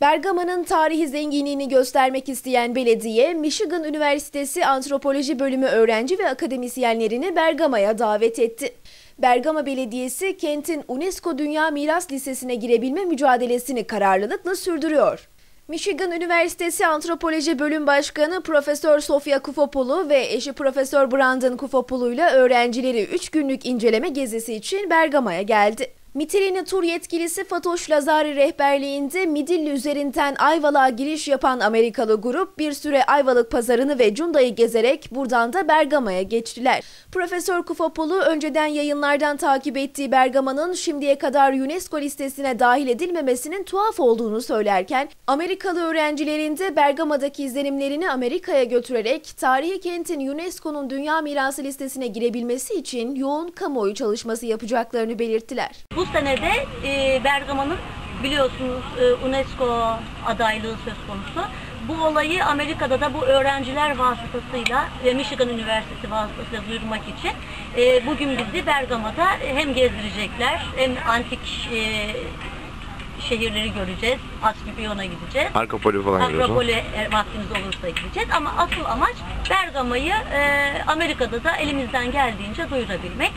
Bergama'nın tarihi zenginliğini göstermek isteyen belediye, Michigan Üniversitesi Antropoloji Bölümü öğrenci ve akademisyenlerini Bergama'ya davet etti. Bergama Belediyesi kentin UNESCO Dünya Miras Listesi'ne girebilme mücadelesini kararlılıkla sürdürüyor. Michigan Üniversitesi Antropoloji Bölüm Başkanı Profesör Sofia Kufopulu ve eşi Profesör Brandon Kufopulu ile öğrencileri 3 günlük inceleme gezisi için Bergama'ya geldi. Mitilini tur yetkilisi Fatoş Lazari rehberliğinde Midilli üzerinden Ayvalık'a giriş yapan Amerikalı grup bir süre Ayvalık pazarını ve Cunda'yı gezerek buradan da Bergama'ya geçtiler. Profesör Kufopulu önceden yayınlardan takip ettiği Bergama'nın şimdiye kadar UNESCO listesine dahil edilmemesinin tuhaf olduğunu söylerken Amerikalı öğrencilerin de Bergama'daki izlenimlerini Amerika'ya götürerek tarihi kentin UNESCO'nun Dünya Mirası listesine girebilmesi için yoğun kamuoyu çalışması yapacaklarını belirttiler. Bu senede e, Bergama'nın biliyorsunuz e, UNESCO adaylığı söz konusu. Bu olayı Amerika'da da bu öğrenciler vasıtasıyla ve Michigan Üniversitesi vasıtasıyla duyurmak için e, bugün bizi Bergama'da hem gezdirecekler hem antik e, şehirleri göreceğiz. Asclepion'a gideceğiz. Arkapoli falan. Akropol'e vaktimiz olursa gideceğiz ama asıl amaç Bergama'yı e, Amerika'da da elimizden geldiğince duyurabilmek.